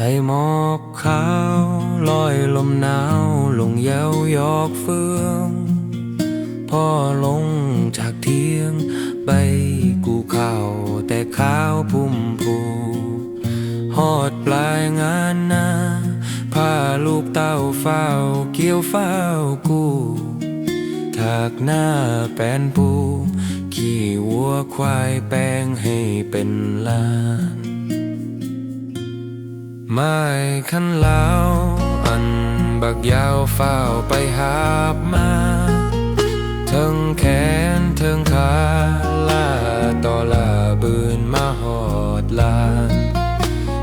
ให้หมอกขาวลอยลมหนาวลงเยาวยอกเฟืองพ่อลงจากเทียงใบกูข้าวแต่ข้าวพุ่มพูหอดปลายงานนาพาลูกเต้าเฝ้าเกี่ยวเฝ้ากูถากหน้าแปนปู ขี่วัวควายแปลงให้เป็นลาน ไม้ขันเหลาวอันบักยาวเฝ้าไปหาบมาเทิงแขนเทิงขาลาต่อลาบืนมาหอดลาน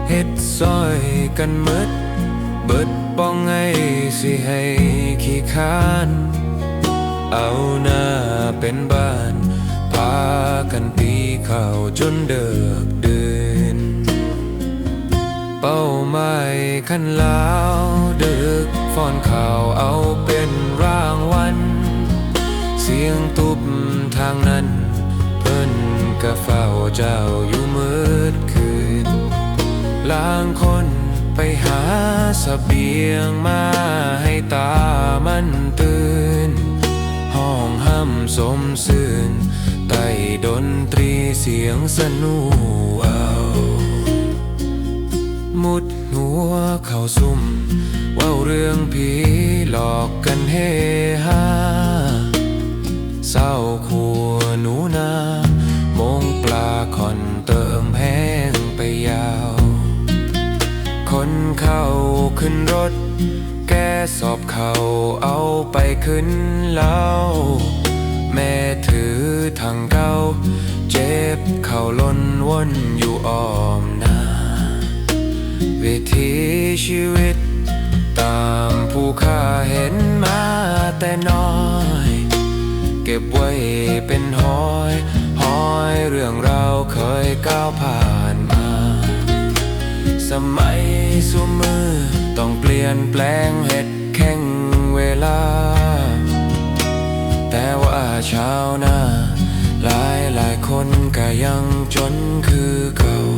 เฮ็ดซอยกันมืดเบิดป้องไงสิให้ขี้คานเอาหน้าเป็นบ้าน พากันปีเข้าจนเดิก ขันลาวดึกฟ้อนข่าวเอาเป็นรางวัล เสียงตุบทางนั้น เพิ่นกะเฝ้าเจ้าอยู่มืดคืนลางคนไปหาสเบียงมาให้ตามันตื่น ห้องห้ำสมสื่นไต่ดนตรีเสียงสนุเอา มุดหัวเข้าซุ่มว่าเรื่องผีหลอกกันเฮฮาเศร้าขัวหนูนามงปลาคอนเติมแห้งไปยาว คนเข้าขึ้นรถ แกสอบเขาเอาไปขึ้นเล่าแม่ถือทางเก้า เจ็บเข่าล้นวนอยู่อ้อมน วิถีชีวิต ตามผู้ข้าเห็นมาแต่น้อย เก็บไว้เป็นห้อยห้อยเรื่องเราเคยก้าวผ่านมา สมัยสุมือต้องเปลี่ยนแปลงเหตุแข่งเวลา แต่ว่าชาวนาหลายหลายคนก็ยังจนคือเก่า